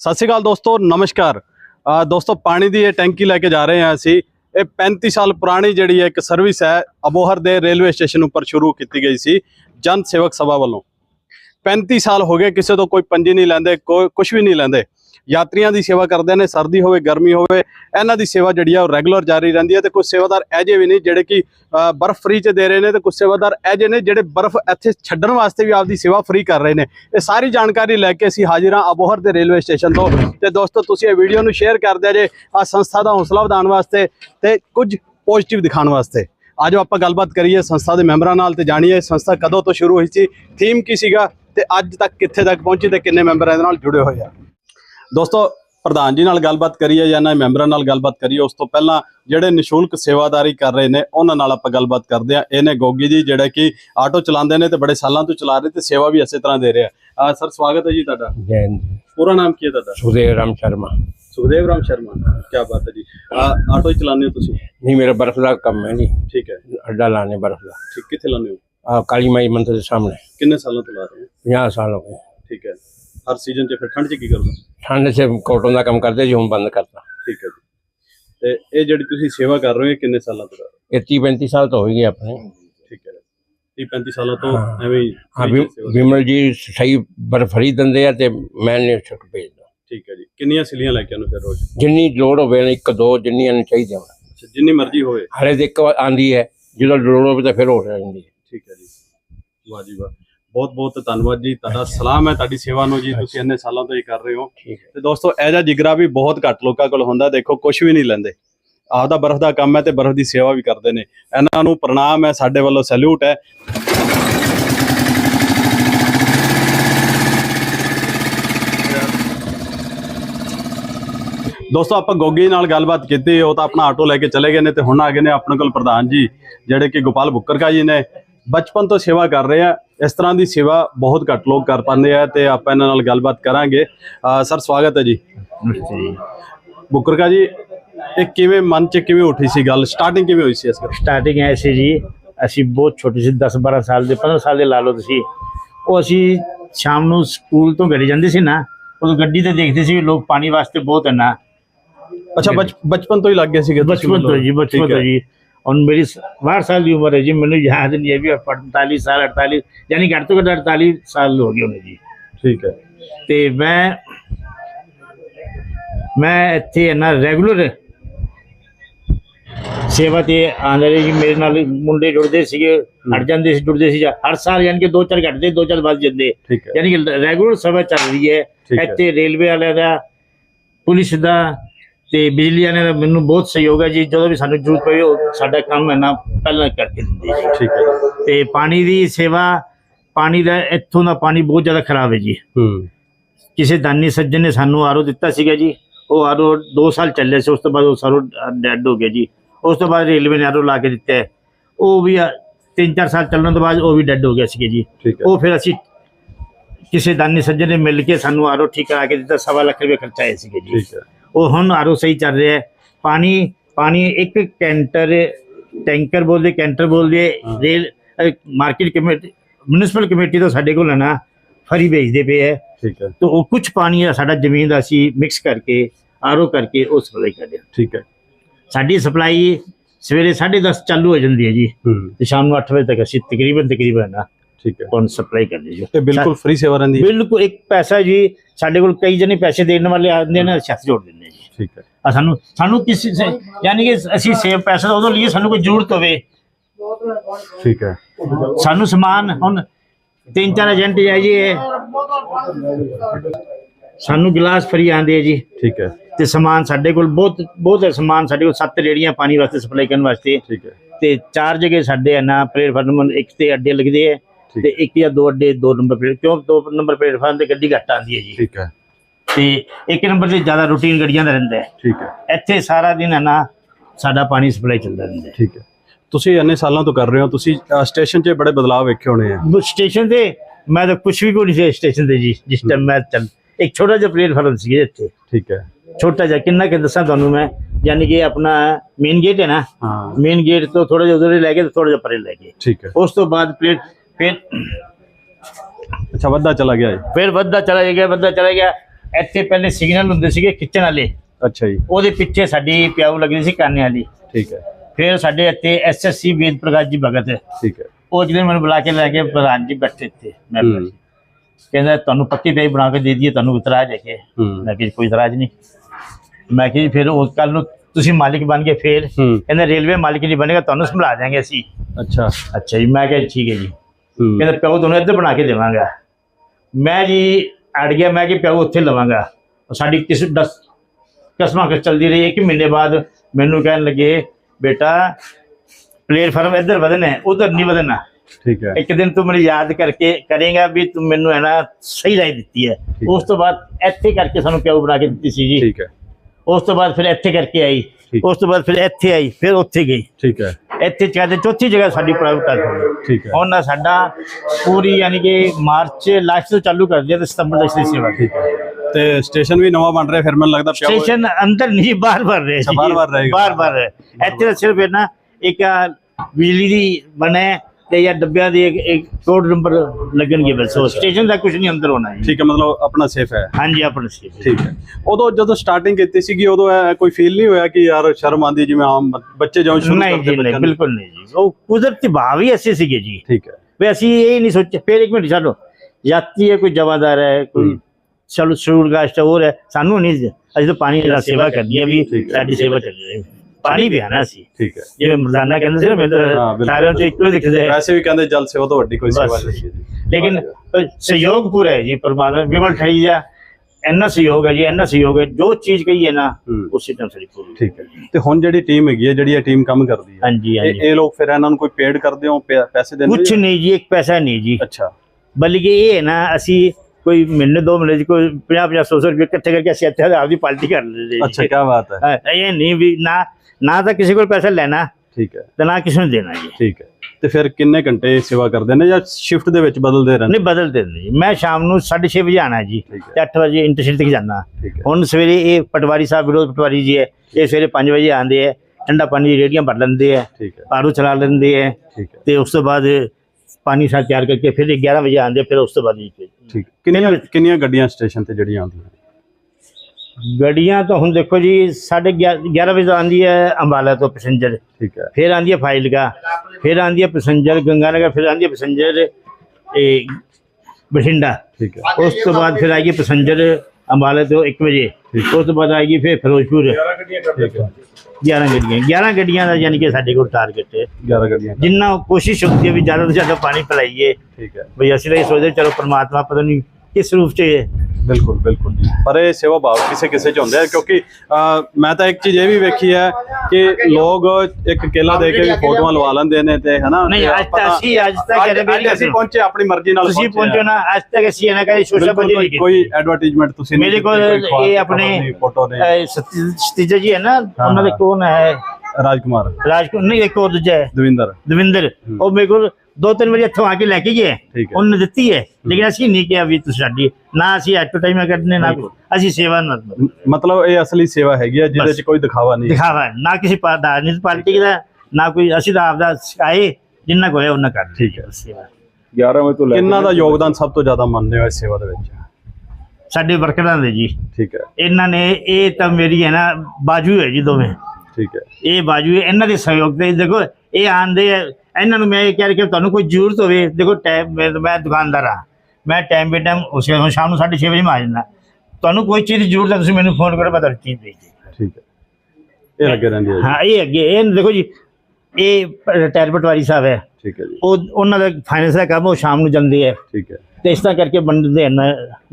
ਸਤਿ ਸ਼੍ਰੀ ਅਕਾਲ ਦੋਸਤੋ, ਨਮਸਕਾਰ। ਦੋਸਤੋ, ਪਾਣੀ ਦੀ ਇਹ ਟੈਂਕੀ ਲੈ ਕੇ ਜਾ ਰਹੇ ਹਾਂ ਅਸੀਂ। ਇਹ 35 ਸਾਲ ਪੁਰਾਣੀ ਜਿਹੜੀ ਹੈ ਇੱਕ ਸਰਵਿਸ ਹੈ, ਅਬੋਹਰ ਦੇ ਰੇਲਵੇ ਸਟੇਸ਼ਨ ਉੱਪਰ ਸ਼ੁਰੂ ਕੀਤੀ ਗਈ ਸੀ, ਜਨ ਸੇਵਕ ਸਭਾ ਵੱਲੋਂ। 35 ਸਾਲ ਹੋ ਗਏ, ਕਿਸੇ ਤੋਂ ਕੋਈ ਪੰਜੀ ਨਹੀਂ ਲੈਂਦੇ, ਕੋਈ ਕੁਝ ਵੀ ਨਹੀਂ ਲੈਂਦੇ। ਯਾਤਰੀਆਂ ਦੀ ਸੇਵਾ ਕਰਦੇ ਨੇ, ਸਰਦੀ ਹੋਵੇ, ਗਰਮੀ ਹੋਵੇ, ਇਹਨਾਂ ਦੀ ਸੇਵਾ ਜਿਹੜੀ ਆ ਉਹ ਰੈਗੂਲਰ ਜਾਰੀ ਰਹਿੰਦੀ ਹੈ ਤੇ ਕੁਝ ਸੇਵਾਦਾਰ ਐਜੇ ਵੀ ਨੇ ਜਿਹੜੇ ਕਿ ਬਰਫ਼ ਫ੍ਰੀ ਚ ਦੇ ਰਹੇ ਨੇ ਤੇ ਕੁਝ ਸੇਵਾਦਾਰ ਐਜੇ ਨੇ ਜਿਹੜੇ ਬਰਫ਼ ਇੱਥੇ ਛੱਡਣ ਵਾਸਤੇ ਵੀ ਆਪਦੀ ਸੇਵਾ ਫ੍ਰੀ ਕਰ ਰਹੇ ਨੇ। ਇਹ ਸਾਰੀ ਜਾਣਕਾਰੀ ਲੈ ਕੇ ਅਸੀਂ ਹਾਜ਼ਰ ਹਾਂ ਅਬੋਹਰ ਦੇ ਰੇਲਵੇ ਸਟੇਸ਼ਨ ਤੋਂ ਤੇ ਦੋਸਤੋ ਤੁਸੀਂ ਇਹ ਵੀਡੀਓ ਨੂੰ ਸ਼ੇਅਰ ਕਰਦੇ ਦਿਆ ਜੇ ਆ ਸੰਸਥਾ ਦਾ ਹੌਸਲਾ ਵਧਾਉਣ ਵਾਸਤੇ ਤੇ ਕੁਝ ਪੋਜ਼ਿਟਿਵ ਦਿਖਾਉਣ ਵਾਸਤੇ। ਅੱਜ ਆਪਾਂ ਗੱਲਬਾਤ ਕਰੀਏ ਸੰਸਥਾ ਦੇ ਮੈਂਬਰਾਂ ਨਾਲ ਤੇ ਜਾਣੀਏ ਸੰਸਥਾ ਕਦੋਂ ਤੋਂ ਸ਼ੁਰੂ ਹੋਈ ਸੀ ਥੀਮ ਕੀ ਸੀਗਾ ਤੇ ਅੱਜ ਤੱਕ ਕਿੱਥੇ ਤੱਕ ਪਹੁੰਚੀ ਤੇ ਕਿੰਨੇ ਮੈਂਬਰ ਇਹਦੇ ਨਾਲ ਜੁੜੇ ਹੋਏ ਆ। ਦੋਸਤੋ ਪ੍ਰਧਾਨ ਜੀ ਨਾਲ ਗੱਲਬਾਤ ਕਰੀਏ ਜਾਂ ਨਾ ਮੈਂਬਰਾਂ ਨਾਲ ਗੱਲਬਾਤ ਕਰੀਏ ਉਸ ਤੋਂ ਪਹਿਲਾਂ ਜਿਹੜੇ ਨਿਸ਼ੁਲਕ ਸੇਵਾਦਾਰੀ ਕਰ ਰਹੇ ਨੇ ਉਹਨਾਂ ਨਾਲ ਆਪਾਂ ਗੱਲਬਾਤ ਕਰਦੇ ਆ ਇਹਨੇ ਗੋਗੀ ਜੀ ਜਿਹੜਾ ਕਿ ਆਟੋ ਚਲਾਉਂਦੇ ਨੇ ਤੇ ਬੜੇ ਸਾਲਾਂ ਤੋਂ ਚਲਾ ਰਹੇ ਤੇ ਸੇਵਾ ਵੀ ਇਸੇ ਤਰ੍ਹਾਂ ਦੇ ਰਹੇ ਆ। ਸਰ ਸਵਾਗਤ ਹੈ ਜੀ ਤੁਹਾਡਾ। ਜੈ ਪੂਰਾ ਨਾਮ ਕੀ ਹੈ ਤੁਹਾਡਾ? ਸੁਖਦੇਵ ਰਾਮ ਸ਼ਰਮਾ। ਸੁਖਦੇਵ ਰਾਮ ਸ਼ਰਮਾ। ਕੀ ਬਾਤ ਹੈ ਜੀ। ਆਟੋ ਚਲਾਉਂਦੇ ਹੋ ਤੁਸੀਂ? ਨਹੀਂ ਮੇਰਾ ਬਰਫ ਦਾ ਕੰਮ ਹੈ ਜੀ। ਠੀਕ ਹੈ। ਅੱਡਾ ਲਾਣੇ ਬਰਫ ਦਾ ਠੀਕ ਕਿੱਥੇ ਲਾਉਂਦੇ ਹੋ? ਕਾਲੀ ਮਾਈ ਮੰਦਿਰ ਦੇ ਸਾਹਮਣੇ। ਕਿੰਨੇ ਸਾਲਾਂ ਤੋਂ ਲਾ ਰਹੇ ਹੋ? 50 ਸਾਲ ਹੋ ਗਏ। ਠੀਕ ਹੈ। ਹਰ ਸੀਜ਼ਨ 'ਚ ਫਿਰ ਠੰਡ 'ਚ ਕੀ ਕਰਦੇ ਠੰਡ 'ਚ ਕਾਟਨ ਦਾ ਕੰਮ ਕਰਦੇ ਜੀ ਹੁਣ ਬੰਦ ਕਰਤਾ। ਠੀਕ ਹੈ ਜੀ। ਤੇ ਇਹ ਜਿਹੜੀ ਤੁਸੀਂ ਸੇਵਾ ਕਰ ਰਹੇ ਹੋ ਇਹ ਕਿੰਨੇ ਸਾਲਾਂ ਤੋਂ ਕਰ ਰਹੇ ਇਹ 30 35 ਸਾਲ ਤੋਂ ਹੋ ਗਏ ਆਪਣੇ। ਠੀਕ ਹੈ ਜੀ। 35 ਸਾਲਾਂ ਤੋਂ ਐਵੇਂ ਹਾਂ ਵੀ- ਸੇਵਾ- ਵਿਮਲ ਜੀ ਸਹੀ ਬਰਫਰੀ ਦਿੰਦੇ ਆ ਤੇ ਮੈਂ ਨੇ ਛਕ ਭੇਜਦਾ ਠੀਕ ਹੈ ਜੀ। ਕਿੰਨੀਆਂ ਸਿਲੀਆਂ ਲੈ ਕੇ ਆਉਂਦੇ ਫਿਰ ਰੋਜ਼? ਜਿੰਨੀ ਲੋੜ ਹੋਵੇ ਨਾ ਇੱਕ ਦੋ ਜਿੰਨੀਆਂ ਨੂੰ ਚਾਹੀਦੀਆਂ ਅੱਛਾ ਜਿੰਨੀ ਮਰਜ਼ੀ ਹੋਵੇ। ਹਰ ਇੱਕ ਆਂਦੀ ਹੈ ਜਦੋਂ ਲੋੜ ਹੋਵੇ ਤਾਂ ਫਿਰ ਹੋ ਜਾਂਦੀ ਠੀਕ ਹੈ ਜੀ। ਵਾਹ ਜੀ ਵਾਹ। ਬਹੁਤ ਬਹੁਤ ਧੰਨਵਾਦ ਜੀ। ਤੁਹਾਡਾ ਸਲਾਮ ਹੈ ਤੁਹਾਡੀ ਸੇਵਾ ਨੂੰ ਜੀ। ਤੁਸੀਂ ਇੰਨੇ ਸਾਲਾਂ ਤੋਂ ਹੀ ਕਰ ਰਹੇ ਹੋ। ਤੇ ਦੋਸਤੋ ਇਹ ਜਿਹਾ ਜਿਗਰਾ ਵੀ ਬਹੁਤ ਘੱਟ ਲੋਕਾਂ ਕੋਲ ਹੁੰਦਾ ਦੇਖੋ ਕੁਝ ਵੀ ਨਹੀਂ ਲੈਂਦੇ। ਆਪਦਾ ਬਰਫ਼ ਦਾ ਕੰਮ ਹੈ ਤੇ ਬਰਫ਼ ਦੀ ਸੇਵਾ ਵੀ ਕਰਦੇ ਨੇ। ਇਹਨਾਂ ਨੂੰ ਪ੍ਰਣਾਮ ਹੈ ਸਾਡੇ ਵੱਲੋਂ ਸੈਲੂਟ ਹੈ। ਦੋਸਤੋ ਆਪਾਂ ਗੋਗੀ ਨਾਲ ਗੱਲਬਾਤ ਕੀਤੀ ਉਹ ਤਾਂ ਆਪਣਾ ਆਟੋ ਲੈ ਕੇ ਚਲੇ ਗਏ ਨੇ ਤੇ ਹੁਣ ਆ ਗਏ ਨੇ ਆਪਣੇ ਕੋਲ ਪ੍ਰਧਾਨ ਜੀ ਜਿਹੜੇ ਕਿ ਗੋਪਾਲ ਭੁੱਕਰਕਾ ਜੀ ਨੇ। ਬਚਪਨ ਤੋਂ ਸੇਵਾ ਕਰ ਰਹੇ ਆ। ਇਸ ਤਰ੍ਹਾਂ ਦੀ ਸੇਵਾ ਬਹੁਤ ਘੱਟ ਲੋਕ ਕਰ ਪਾਉਂਦੇ ਆ ਤੇ ਆਪਾਂ ਇਹਨਾਂ ਨਾਲ ਗੱਲਬਾਤ ਕਰਾਂਗੇ। ਸਰ ਸਵਾਗਤ ਹੈ ਜੀ। ਬੁੱਕਰਕਾ ਜੀ ਇਹ ਕਿਵੇਂ ਮਨ 'ਚ ਕਿਵੇਂ ਉੱਠੀ ਸੀ ਗੱਲ? ਸਟਾਰਟਿੰਗ ਕਿਵੇਂ ਹੋਈ ਸੀ ਇਸ ਗੱਲ? ਸਟਾਰਟਿੰਗ ਐਸੀ ਜੀ ਅਸੀਂ ਬਹੁਤ ਛੋਟੇ ਸੀ 10 12 ਸਾਲ ਦੇ 15 ਸਾਲ ਦੇ ਲਾ ਲਓ ਤੁਸੀਂ। ਉਹ ਅਸੀਂ ਸ਼ਾਮ ਨੂੰ ਸਕੂਲ ਤੋਂ ਘਰੇ ਜਾਂਦੇ ਸੀ ਨਾ ਉਦੋਂ ਗੱਡੀ ਤੇ ਦੇਖਦੇ ਸੀ ਵੀ ਲੋਕ ਪਾਣੀ ਵਾਸਤੇ ਬਹੁਤ ਹੈ ਨਾ। ਅੱਛਾ ਬਚ- ਬਚਪਨ ਤੋਂ ਹੀ ਲੱਗ ਸੀਗੇ ਤੁਸੀਂ ਬਚਪਨ ਤੋਂ? ਜੀ ਬਚਪਨ ਤੋਂ। ਜੀ। और मेरी 12 साल की उम्र है जी मैंने याद नहीं है भी 45 साल 48 यानी घट तो घट 48 साल हो गए उन्हें जी ਠੀਕ ਹੈ ਤੇ ਮੈਂ ਮੈਂ ਇੱਥੇ ਨਾ ਰੈਗੂਲਰ ਸੇਵਾ ਤੇ ਆਂਦੇ ਰਹੇ ਜੀ ਮੇਰੇ ਨਾਲ ਮੁੰਡੇ ਜੁੜਦੇ ਸੀਗੇ ਹਟ ਜਾਂਦੇ ਸੀ ਜੁੜਦੇ ਸੀ ਜਾਂ ਹਰ ਸਾਲ ਯਾਨੀ ਕਿ ਦੋ ਚਾਰ ਘਟਦੇ ਦੋ ਚਾਰ ਵੱਧ ਜਾਂਦੇ ਠੀਕ ਹੈ ਯਾਨੀ ਕਿ ਰੈਗੂਲਰ ਸੇਵਾ ਚੱਲ ਰਹੀ ਹੈ ਠੀਕ ਹੈ। ਇੱਥੇ ਰੇਲਵੇ ਵਾਲਿਆਂ ਦਾ ਪੁਲਿਸ ਦਾ ਤੇ ਬਿਜਲੀ ਵਾਲਿਆਂ ਦਾ ਮੈਨੂੰ ਬਹੁਤ ਸਹਿਯੋਗ ਹੈ ਜੀ ਜਦੋਂ ਵੀ ਸਾਨੂੰ ਜ਼ਰੂਰਤ ਪਵੇ ਉਹ ਸਾਡਾ ਕੰਮ ਹੈ ਨਾ ਪਹਿਲਾਂ ਕਰਕੇ ਦਿੰਦੇ ਜੀ। ਠੀਕ ਹੈ ਜੀ। ਤੇ ਪਾਣੀ ਦੀ ਸੇਵਾ ਪਾਣੀ ਦਾ ਇੱਥੋਂ ਦਾ ਪਾਣੀ ਬਹੁਤ ਜ਼ਿਆਦਾ ਖਰਾਬ ਹੈ ਜੀ। ਹੂੰ। ਕਿਸੇ ਦਾਨੀ ਸੱਜਣ ਨੇ ਸਾਨੂੰ ਆਰੋ ਦਿੱਤਾ ਸੀਗਾ ਜੀ ਉਹ ਆਰੋ 2 ਸਾਲ ਚੱਲੇ ਸੀ ਉਸ ਤੋਂ ਬਾਅਦ ਉਹ ਸਾਰੋ ਡੈਡ ਹੋ ਗਿਆ ਜੀ। ਉਸ ਤੋਂ ਬਾਅਦ ਰੇਲਵੇ ਨੇ ਆਰੋ ਲਾ ਕੇ ਦਿੱਤਾ ਹੈ। ਉਹ ਵੀ 3-4 ਸਾਲ ਚੱਲਣ ਤੋਂ ਬਾਅਦ ਉਹ ਵੀ ਡੈਡ ਹੋ ਗਿਆ ਸੀਗਾ ਜੀ। ਠੀਕ ਹੈ। ਉਹ ਫਿਰ ਅਸੀਂ ਕਿਸੇ ਦਾਨੀ ਸੱਜਣ ਨੇ ਮਿਲ ਕੇ ਸਾਨੂੰ ਆਰੋ ਠੀਕ ਕਰਾ ਕੇ ਦਿੱਤਾ ਸਵਾ ਲੱਖ ਰੁਪਏ ਖਰਚਾਏ ਸੀਗੇ ਜੀ। ਠੀਕ ਹੈ। ਉਹ ਹੁਣ ਆਰੋ ਸਹੀ ਚੱਲ ਰਿਹਾ ਹੈ ਪਾਣੀ ਪਾਣੀ ਇੱਕ ਕੈਂਟਰ ਟੈਂਕਰ ਬੋਲਦੇ ਕੈਂਟਰ ਬੋਲਦੇ ਹਾਂ। Rail market committee municipal committee ਤੋਂ ਸਾਡੇ ਕੋਲ ਹੈ ਨਾ ਫਰੀ ਭੇਜਦੇ ਪਏ ਹੈ ਠੀਕ ਹੈ तो वो कुछ पानी है साडा ਜ਼ਮੀਨ ਦਾ ਅਸੀਂ ਮਿਕਸ ਕਰਕੇ ਆਰਓ ਕਰਕੇ ਉਹ ਸਪਲਾਈ ਕਰਦੇ ਹਾਂ ਠੀਕ ਹੈ ਸਾਡੀ ਸਪਲਾਈ ਸਵੇਰੇ 10:30 ਚਾਲੂ ਹੋ ਜਾਂਦੀ ਹੈ ਜੀ ਹੂੰ ਤੇ ਸ਼ਾਮ ਨੂੰ 8 ਵਜੇ ਤੱਕ ਅਸੀਂ ਤਕਰੀਬਨ ਤਕਰੀਬਨ ਨਾ ਠੀਕ ਹੈ। ਕੋਨ ਸਪਲਾਈ ਕਰਦੇ ਜੀ ਤੇ ਬਿਲਕੁਲ ਫ੍ਰੀ ਸੇਵਾ ਰਹਿੰਦੀ ਹੈ। ਬਿਲਕੁਲ ਇੱਕ ਪੈਸਾ ਜੀ ਸਾਡੇ ਕੋਲ ਕਈ ਜਣੇ ਪੈਸੇ ਦੇਣ ਵਾਲੇ ਆਉਂਦੇ ਨੇ ਛੱਤ ਜੋੜ ਦਿੰਦੇ ਜੀ। ਠੀਕ ਹੈ। ਆ ਸਾਨੂੰ ਸਾਨੂੰ ਕਿਸੇ ਸੇ ਯਾਨੀ ਕਿ ਅਸੀਂ ਸੇਵ ਪੈਸਾ ਉਦੋਂ ਲਈਏ ਸਾਨੂੰ ਕੋਈ ਜ਼ਰੂਰਤ ਹੋਵੇ। ਠੀਕ ਹੈ। ਸਾਨੂੰ ਸਮਾਨ ਹੁਣ ਤਿੰਨ ਚਾਰ ਏਜੰਟ ਜਾਈਏ ਸਾਨੂੰ ਗਲਾਸ ਫਰੀ ਆਂਦੇ ਆ ਜੀ। ਠੀਕ ਹੈ। ਤੇ ਸਮਾਨ ਸਾਡੇ ਕੋਲ ਬਹੁਤ ਬਹੁਤ ਹੈ ਸਮਾਨ ਸਾਡੇ ਕੋਲ ਸੱਤ ਰੇੜੀਆਂ ਪਾਣੀ ਵਾਸਤੇ ਸਪਲਾਈ ਕਰਨ ਵਾਸਤੇ। ਠੀਕ ਹੈ। ਤੇ ਚਾਰ ਜਗ੍ਹਾ ਸਾਡੇ ਨਾ ਪਲੇਟਫਾਰਮ ਇੱਕ ਤੇ ਅੱਡੇ ਲੱਗਦੇ ਹੈ ਠੀਕ ਤੇ ਇੱਕ ਜਾਂ ਦੋ ਅੱਡੇ ਦੋ ਨੰਬਰ ਪਲੇਟ ਕਿਉਂ ਦੋ ਨੰਬਰ ਪਲੇਟਫਾਰਮ ਤੇ ਗੱਡੀ ਘੱਟ ਆਉਂਦੀ ਹੈ ਜੀ। ਠੀਕ ਹੈ। ਤੇ ਇੱਕ ਨੰਬਰ ਤੇ ਜ਼ਿਆਦਾ ਰੂਟੀਨ ਗੱਡੀਆਂ ਦਾ ਰਹਿੰਦਾ ਹੈ। ਠੀਕ ਹੈ। ਇੱਥੇ ਸਾਰਾ ਦਿਨ ਹੈ ਨਾ ਸਾਡਾ ਪਾਣੀ ਸਪਲਾਈ ਚੱਲਦਾ ਰਹਿੰਦਾ ਹੈ। ਠੀਕ ਹੈ। ਤੁਸੀਂ ਇੰਨੇ ਸਾਲਾਂ ਤੋਂ ਕਰ ਰਹੇ ਹੋ ਤੁਸੀਂ ਸਟੇਸ਼ਨ 'ਚ ਬੜੇ ਬਦਲਾਅ ਵੇਖੇ ਹੋਣੇ ਆ। ਸਟੇਸ਼ਨ ਤੇ ਮੈਂ ਤਾਂ ਕੁਝ ਵੀ ਕੋਈ ਨਹੀਂ ਸੀ ਸਟੇਸ਼ਨ ਤੇ ਜੀ ਜਿਸ ਟਾਈਮ ਮੈਂ ਚੱਲ ਇੱਕ ਛੋਟਾ ਜਿਹਾ ਪਲੇਟਫਾਰਮ ਸੀ ਇੱਥੇ। ਠੀਕ ਹੈ। ਛੋਟਾ ਜਿਹਾ ਕਿੰਨਾ ਕਿ ਦੱਸਾਂ ਤੁਹਾਨੂੰ ਮੈਂ ਯਾਨੀ ਕਿ ਆਪਣਾ ਮੇਨ ਗੇਟ ਹੈ ਨਾ ਹਾਂ। ਮੇਨ ਗੇਟ ਤੋਂ ਥੋੜਾ ਜਿਹਾ ਉਧਰ ਲੈ ਕੇ ਥੋੜਾ ਜਿਹਾ ਪਰੇ ਲੈ ਕੇ। ਠੀਕ ਹੈ। ਉਸ ਤੋਂ ਬਾਅਦ ਪਲੇਟ ਫਿਰ ਅੱਛਾ ਵੱਧਾ ਚਲਾ ਗਿਆ ਜੀ ਫਿਰ ਵੱਧਦਾ ਚਲਾ ਗਿਆ ਵੱਧਦਾ ਚਲਾ ਗਿਆ ਇੱਥੇ ਪਹਿਲੇ ਸਿਗਨਲ ਹੁੰਦੇ ਸੀਗੇ ਖਿੱਚਣ ਵਾਲੇ ਅੱਛਾ ਜੀ ਉਹਦੇ ਪਿੱਛੇ ਸਾਡੀ ਪਿਆਉ ਲੱਗਦੀ ਸੀ ਕਾਨੇ ਵਾਲੀ ਠੀਕ ਹੈ ਫਿਰ ਸਾਡੇ ਇੱਥੇ ਐਸਐਸਸੀ ਵੇਦ ਪ੍ਰਕਾਸ਼ ਜੀ ਭਗਤ ਹੈ ਠੀਕ ਹੈ ਉਹ ਜਿਹਨੇ ਮੈਨੂੰ ਬੁਲਾ ਕੇ ਲੈ ਕੇ ਪ੍ਰਧਾਨ ਜੀ ਬੈਠੇ ਇੱਥੇ ਮੈਂ ਕਹਿੰਦਾ ਤੁਹਾਨੂੰ ਪੱਕੀ ਪਿਆਈ ਬਣਾ ਕੇ ਦੇ ਦਈਏ ਤੁਹਾਨੂੰ ਇਤਰਾਜ਼ ਹੈ ਕਿ ਮੈਂ ਕਿਹਾ ਕੋਈ ਇਤਰਾਜ਼ ਨਹੀਂ ਮੈਂ ਕਿਹਾ ਜੀ ਫਿਰ ਉਸ ਕੱਲ ਨੂੰ ਤੁਸੀਂ ਮਾਲਿਕ ਬਣ ਕੇ ਫਿਰ ਕਹਿੰਦਾ ਰੇਲਵੇ ਮਾਲਿਕ ਨਹੀਂ ਬਣੇਗਾ ਤੁਹਾਨੂੰ ਸੰਭਾਲ ਦਿਆਂਗੇ ਅਸੀਂ ਅੱਛਾ ਅੱਛਾ ਜੀ ਮੈਂ ਕਿਹਾ ਠੀਕ ਹੈ ਜੀ ਕਹਿੰਦਾ ਪਿਓ ਤੁਹਾਨੂੰ ਇੱਧਰ ਬਣਾ ਕੇ ਦੇਵਾਂਗਾ। ਮੈਂ ਜੀ ਅੜ ਗਿਆ ਮੈਂ ਕਿ ਪਿਓ ਉੱਥੇ ਲਵਾਂਗਾ। ਸਾਡੀ ਕਿਸ ਦਸ ਕਸਮਾਂ ਕਸ ਚਲਦੀ ਰਹੀ ਇੱਕ ਮਹੀਨੇ ਬਾਅਦ ਮੈਨੂੰ ਕਹਿਣ ਲੱਗੇ ਬੇਟਾ ਪਲੇਟਫਾਰਮ ਇੱਧਰ ਵਧਣਾ ਹੈ ਉਧਰ ਨਹੀਂ ਵਧਣਾ। ਠੀਕ ਹੈ। ਇੱਕ ਦਿਨ ਤੂੰ ਮੈਨੂੰ ਯਾਦ ਕਰਕੇ ਕਰੇਗਾ ਵੀ ਤੂੰ ਮੈਨੂੰ ਹੈ ਨਾ ਸਹੀ ਰਾਏ ਦਿੱਤੀ ਹੈ। ਉਸ ਤੋਂ ਬਾਅਦ ਇੱਥੇ ਕਰਕੇ ਸਾਨੂੰ ਪਿਓ ਬਣਾ ਕੇ ਦਿੱਤੀ ਸੀ ਜੀ। ਠੀਕ ਹੈ। ਉਸ ਤੋਂ ਬਾਅਦ ਫਿਰ ਇੱਥੇ ਕਰਕੇ ਆਈ। ਉਸ ਤੋਂ ਬਾਅਦ ਫਿਰ ਇੱਥੇ ਆਈ ਫਿਰ ਉੱਥੇ ਗਈ। ਠੀਕ ਹੈ। ਇੱਥੇ ਚਾਹਦੇ ਚੌਥੀ ਜਗ੍ਹਾ ਸਾਡੀ ਪ੍ਰਾਈਵੇਟ ਗਈ ਠੀਕ ਹੈ। ਹੁਣ ਸਾਡਾ ਪੂਰੀ ਯਾਨੀ ਕਿ ਮਾਰਚ ਲਾਸਟ ਤੋਂ ਚਾਲੂ ਕਰ ਦਿਆ ਤੇ ਸਤੰਬਰ ਤੱਕ ਦੀ ਸੇਵਾ। ਠੀਕ ਹੈ। ਤੇ ਸਟੇਸ਼ਨ ਵੀ ਨਵਾਂ ਬਣ ਰਿਹਾ ਫਿਰ ਮੈਨੂੰ ਲੱਗਦਾ ਸਟੇਸ਼ਨ ਅੰਦਰ ਨਹੀਂ ਬਾਹਰ ਬਾਹਰ ਰਹੇ ਅੱਛਾ, ਬਾਹਰ-ਬਾਹਰ ਰਹੇਗਾ। ਬਾਹਰ ਬਾਹਰ ਇੱਥੇ ਸਿਰਫ ਇਹ ਨਾ ਇੱਕ ਬਿਜਲੀ ਦੀ ਬਣੇ ਤੇ ਜਾਂ ਡੱਬਿਆਂ ਦੇ ਇੱਕ ਇੱਕ ਕੋਡ ਨੰਬਰ ਲੱਗਣਗੇ ਬਸ ਉਹ ਸਟੇਸ਼ਨ ਦਾ ਕੁਝ ਨਹੀਂ ਅੰਦਰ ਹੋਣਾ ਜੀ। ਠੀਕ ਹੈ ਮਤਲਬ ਆਪਣਾ ਸੇਫ ਹੈ। ਹਾਂਜੀ ਆਪਣਾ ਸਟੇਸ਼ਨ ਠੀਕ ਹੈ। ਉਦੋਂ ਜਦੋਂ ਸਟਾਰਟਿੰਗ ਕੀਤੀ ਸੀਗੀ ਉਦੋਂ ਇਹ ਕੋਈ ਫੀਲ ਨਹੀਂ ਹੋਇਆ ਕਿ ਯਾਰ ਸ਼ਰਮ ਆਉਂਦੀ ਜਿਵੇਂ ਆਮ ਬ- ਬੱਚੇ ਜਦੋਂ ਸ਼ੁਰੂ ਨਹੀਂ ਕਰਦੇ ਜੀ ਨਹੀਂ ਬੱਚਿਆਂ ਨੂੰ? ਬਿਲਕੁਲ ਨਹੀਂ ਜੀ। ਉਹ ਕੁਦਰਤੀ ਭਾਵ ਹੀ ਐਸੇ ਸੀਗੇ ਜੀ। ਠੀਕ ਹੈ। ਵੀ ਅਸੀਂ ਇਹ ਨਹੀਂ ਸੋਚਿਆ ਫਿਰ ਇੱਕ ਮਿੰਟ ਛੱਡੋ। ਯਾਤਰੀ ਹੈ ਕੋਈ ਜਵਾਦਾਰ ਹੈ ਕੋਈ ਹੂੰ। ਚਲੋ ਸ਼ੂਰਗਾਸਟ ਹੋਰ ਹੈ ਸਾਨੂੰ ਨਹੀਂ ਅਸੀਂ ਤਾਂ ਪਾਣੀ ਦੀ ਸੇਵਾ ਕਰਨੀ ਹੈ ਵੀ। ਸਾਡੀ ਸੇਵਾ ਚੱਲ ਰਹੀ ਪਾਣੀ ਪਿਆਣਾ ਸੀ। ਠੀਕ ਹੈ। ਜਿਵੇਂ ਮਰਦਾਨਾ ਕਹਿੰਦੇ ਸੀ ਨਾ ਮੈਨੂੰ। ਸਾਰਿਆਂ ਤੋਂ ਇੱਕੋ ਦਿਖਦੇ। ਵੈਸੇ ਵੀ ਕਹਿੰਦੇ ਜਲ ਸੇਵਾ ਤੋਂ ਵੱਡੀ ਕੋਈ ਸੇਵਾ। ਨਹੀਂ ਹੈ। ਲੇਕਿਨ ਸਹਿਯੋਗ ਪੂਰਾ ਹੈ ਜੀ ਪਰਮਾਤਮਾ ਵਿਮਲ ਠਈ ਜਾ ਇੰਨਾ ਸਹਿਯੋਗ ਹੈ ਜੀ ਇੰਨਾ ਸਹਿਯੋਗ ਹੈ। ਜੋ ਚੀਜ਼ ਕਹੀ ਹੈ ਨਾ। ਉਸੇ ਟਾਈਮ ਸਾਡੀ ਪੂਰੀ ਠੀਕ ਹੈ ਤੇ ਹੁਣ ਜਿਹੜੀ ਟੀਮ ਹੈਗੀ ਹੈ ਜਿਹੜੀ ਇਹ ਟੀਮ ਕੰਮ ਕਰਦੀ ਹੈ ਹਾਂਜੀ ਹਾਂਜੀ। ਇਹ ਲੋਕ ਫਿਰ ਇਹਨਾਂ ਨੂੰ ਕੋਈ ਪੇਡ ਕਰਦੇ ਹੋ ਪੈਸੇ ਦਿੰਦੇ ਹੋ? ਨਹੀਂ ਜੀ ਇੱਕ ਪੈਸਾ ਨਹੀਂ ਜੀ। ਅੱਛਾ। ਬਲਕਿ ਇਹ ਹੈ ਨਾ ਅਸੀਂ ਕੋਈ ਮਹੀਨੇ ਦੋ ਮਹੀਨੇ 'ਚ ਕੋਈ 50 50 100 ਰੁਪਏ ਇਕੱਠੇ ਕਰਕੇ ਅਸੀਂ ਇੱਥੇ ਆਪਦੀ ਪਾਰਟੀ ਕਰ ਲੈਂਦੇ ਅੱਛਾ ਕੀ ਬਾਤ ਹਾਂ, ਇਹ ਨਹੀਂ ਵੀ ਨਾ ਨਾ ਤਾਂ ਕਿਸੇ ਕੋਲ ਪੈਸਾ ਲੈਣਾ ਠੀਕ ਹੈ। ਤੇ ਨਾ ਕਿਸੇ ਨੂੰ ਦੇਣਾ ਜੀ। ਠੀਕ ਹੈ। ਤੇ ਫਿਰ ਕਿੰਨੇ ਘੰਟੇ ਸੇਵਾ ਕਰਦੇ ਨੇ ਜਾਂ ਸ਼ਿਫਟ ਦੇ ਵਿੱਚ ਬਦਲਦੇ ਰਹਿੰਦੇ? ਨਹੀਂ ਬਦਲ ਦਿੰਦੇ ਜੀ। ਮੈਂ ਸ਼ਾਮ ਨੂੰ 6:30 ਵਜੇ ਆਣਾ ਜੀ ਤੇ 8 ਵਜੇ ਇੰਟਰਸਿਟੀ ਤੱਕ ਜਾਣਾ ਹੁਣ ਸਵੇਰੇ ਇਹ ਪਟਵਾਰੀ ਸਾਹਿਬ ਵਿਰੋਧ ਪਟਵਾਰੀ ਜੀ ਹੈ ਇਹ ਸਵੇਰੇ 5 ਵਜੇ ਆਉਂਦੇ ਹੈ ਠੰਡਾ ਪਾਣੀ ਦੀ ਰੇੜੀਆਂ ਭਰ ਲੈਂਦੇ ਹੈ ਠੀਕ ਹੈ। ਆੜੂ ਚਲਾ ਲੈਂਦੇ ਹੈ ਤੇ ਉਸ ਤੋਂ ਬਾਅਦ ਪਾਣੀ ਸਾਰ ਤਿਆਰ ਕਰਕੇ ਫਿਰ 11 ਵਜੇ ਆਉਂਦੇ ਫਿਰ ਉਸ ਤੋਂ ਬਾਅਦ ਜੀ ਠੀਕ ਕਿੰਨੀਆਂ ਕਿੰਨੀਆਂ ਗੱਡੀਆਂ ਸਟੇਸ਼ਨ ਤੇ ਜਿਹੜੀਆਂ ਆਉਂਦੀਆਂ ਗੱਡੀਆਂ ਤਾਂ ਹੁਣ ਦੇਖੋ ਜੀ 11:30 ਵਜੇ ਆਉਂਦੀ ਹੈ ਅੰਬਾਲਾ ਤੋਂ ਪੈਸੇਂਜਰ। ਠੀਕ ਹੈ। ਫਿਰ ਆਉਂਦੀ ਹੈ ਫਾਈਲਗਾ ਫਿਰ ਆਉਂਦੀ ਹੈ ਪੈਸੇਂਜਰ ਗੰਗਾਨਗਰ ਫਿਰ ਆਉਂਦੀ ਹੈ ਪੈਸੇਂਜਰ ਇਹ ਬਠਿੰਡਾ। ਠੀਕ ਹੈ। ਉਸ ਤੋਂ ਬਾਅਦ ਫਿਰ ਆਏਗੀ ਪੈਸੇਂਜਰ ਅੰਬਾਲਾ ਤੋਂ 1 ਵਜੇ। ਉਸ ਤੋਂ ਬਾਅਦ ਆਏਗੀ ਫਿਰ ਫਿਰੋਜ਼ਪੁਰ। ਠੀਕ ਹੈ। 11 ਗੱਡੀਆਂ। 11 ਗੱਡੀਆਂ ਦਾ ਯਾਨੀ ਕਿ ਸਾਡੇ ਕੋਲ ਟਾਰਗੇਟ ਹੈ। 11 ਗੱਡੀਆਂ ਜਿੰਨਾ ਕੋਸ਼ਿਸ਼ ਹੁੰਦੀ ਹੈ ਵੀ ਜ਼ਿਆਦਾ ਤੋਂ ਜ਼ਿਆਦਾ ਪਾਣੀ ਪਿਲਾਈਏ। ਠੀਕ ਹੈ। ਬਈ ਅਸੀਂ ਤਾਂ ਸੋਚਦੇ ਚਲੋ ਪ੍ਰਮਾਤਮਾ ਪਤਾ ਨਹੀਂ ਕਿਸ ਰੂਪ 'ਚ ਹੈ ਬਿਲਕੁਲ ਬਿਲਕੁਲ ਜੀ। ਪਰ ਇਹ ਸੇਵਾ ਭਾਵ ਕਿਸੇ ਕਿਸੇ ਚ ਹੁੰਦਾ ਹੈ ਕਿਉਂਕਿ ਮੈਂ ਤਾਂ ਇੱਕ ਚੀਜ਼ ਇਹ ਵੀ ਵੇਖੀ ਹੈ ਕਿ ਲੋਕ ਇੱਕ ਕੇਲਾ ਦੇ ਕੇ ਵੀ ਫੋਟੋਆਂ ਲਵਾ ਲੈਂਦੇ ਨੇ ਤੇ ਹਨਾ ਨਹੀਂ, ਅੱਜ ਆਪਾਂ ਤਾਂ ਅਸੀਂ- ਅੱਜ ਤੱਕ ਅੱਜ ਅਸੀਂ ਪਹੁੰਚੇ ਆਪਣੀ ਮਰਜ਼ੀ ਨਾਲ ਤੁਸੀਂ ਪਹੁੰਚੇ ਨਾ ਅੱਜ ਤੱਕ ਅਸੀਂ ਇਹਨਾਂ ਕਦੇ ਸੋਸ਼ਲ ਬੰਦੀ ਕੋਈ ਨਹੀਂ ਕੋਈ ਕੀਤੀ। ਐਡਵਰਟਾਈਜ਼ਮੈਂਟ ਤੁਸੀਂ ਨਹੀਂ ਮੇਰੇ ਕੋਲ ਕੋਈ ਇਹ ਆਪਣੇ ਫੋਟੋ ਨੇ ਸਤੀਜਾ ਜੀ ਹੈ ਨਾ ਉਹਨਾਂ ਦੇ। ਕੌਣ ਹੈ? ਰਾਜਕੁਮਾਰ। ਰਾਜਕੁਮਾਰ ਨਹੀਂ ਇੱਕ ਹੋਰ ਦੂਜਾ ਹੈ। ਦਵਿੰਦਰ। ਦਵਿੰਦਰ ਉਹ ਮੇਰੇ ਕੋਲ ਦੋ ਤਿੰਨ ਵਾਰੀ ਇੱਥੋਂ ਆ ਕੇ ਲੈ ਕੇ ਗਏ। ਠੀਕ ਹੈ। ਉਹਨੇ ਦਿੱਤੀ ਹੈ। ਲੇਕਿਨ ਅਸੀਂ ਨਹੀਂ ਕਿਹਾ ਵੀ ਤੁਸੀਂ ਸਾਡੀ ਨਾ ਅਸੀਂ ਐਡਵਰਟਾਈਜ਼ਮੈਂਟ ਕਰਦੇ ਨਾ ਕੁਛ। ਅਸੀਂ ਸੇਵਾ ਨਾ ਮ- ਮਤਲਬ ਇਹ ਅਸਲੀ ਸੇਵਾ ਹੈਗੀ ਹੈ ਜਿਹਦੇ ਚ ਕੋਈ ਦਿਖਾਵਾ ਨਹੀਂ ਹੈ। ਦਿਖਾਵਾ ਹੈ। ਨਾ ਕਿਸੇ ਪਾ- ਰਾਜਨੀਤਿਕ ਪਾਰਟੀ ਦਾ ਨਾ ਕੋਈ ਅਸੀਂ ਤਾਂ ਆਪਦਾ ਸਿਖਾਏ ਜਿੰਨਾ ਕੋਈ ਹੋਇਆ ਉਹਨਾਂ ਕਰ ਠੀਕ ਹੈ। ਸੇਵਾ। 11 ਵਜੇ ਤੋਂ ਲੈ ਕਿੰਨਾ ਦਾ ਯੋਗਦਾਨ ਸਭ ਤੋਂ ਜ਼ਿਆਦਾ ਮੰਨਦੇ ਹੋ ਇਸ ਸੇਵਾ ਦੇ ਵਿੱਚ? ਸਾਡੇ ਵਰਕਰਾਂ ਦੇ ਜੀ। ਠੀਕ ਹੈ। ਇਹਨਾਂ ਨੇ ਇਹ ਤਾਂ ਮੇਰੀ ਹੈ ਨਾ ਬਾਜੂ ਹੈ ਜੀ ਦੋਵੇਂ। ਠੀਕ ਹੈ। ਇਹ ਬਾਜੂ ਹੈ। ਇਹਨਾਂ ਦੇ ਸਹਿਯੋਗ ਤੇ ਦੇਖੋ ਇਹ ਆਂਦੇ ਆ ਇਹਨਾਂ ਨੂੰ ਮੈਂ ਇਹ ਕਹਿ ਰਿਹਾ ਕਿ ਤੁਹਾਨੂੰ ਕੋਈ ਜ਼ਰੂਰਤ ਹੋਵੇ ਦੇਖੋ ਟਾਈਮ ਮੈਂ ਦੁਕਾਨਦਾਰ ਹਾਂ। ਮੈਂ ਟਾਈਮ ਬੇ ਟਾਈਮ ਉਸੇ ਹੁਣ ਸ਼ਾਮ ਨੂੰ 6:30 ਵਜੇ ਮੈਂ ਆ ਜਾਂਦਾ। ਤੁਹਾਨੂੰ ਕੋਈ ਚੀਜ਼ ਜ਼ਰੂਰਤ ਹੈ ਤੁਸੀਂ ਮੈਨੂੰ ਫੋਨ ਕਰੋ ਮੈਂ ਤੁਹਾਨੂੰ ਚੀਜ਼ ਦੇ ਦੇ ਠੀਕ ਹੈ। ਇਹ ਲੱਗੇ ਰਹਿੰਦੇ ਆ ਜੀ। ਹਾਂ ਇਹ ਅੱਗੇ ਇਹ ਦੇਖੋ ਜੀ ਇਹ ਰਿਟਾਇਰ ਪਟਵਾਰੀ ਸਾਹਿਬ ਹੈ। ਠੀਕ ਹੈ ਜੀ। ਉਹ ਉਹਨਾਂ ਦਾ ਫਾਈਨੈਂਸ ਦਾ ਕੰਮ ਉਹ ਸ਼ਾਮ ਨੂੰ ਜਾਂਦੇ ਹੈ ਠੀਕ ਹੈ। ਤੇ ਇਸ ਤਰ੍ਹਾਂ ਕਰਕੇ ਵੰਡਦੇ ਹਨ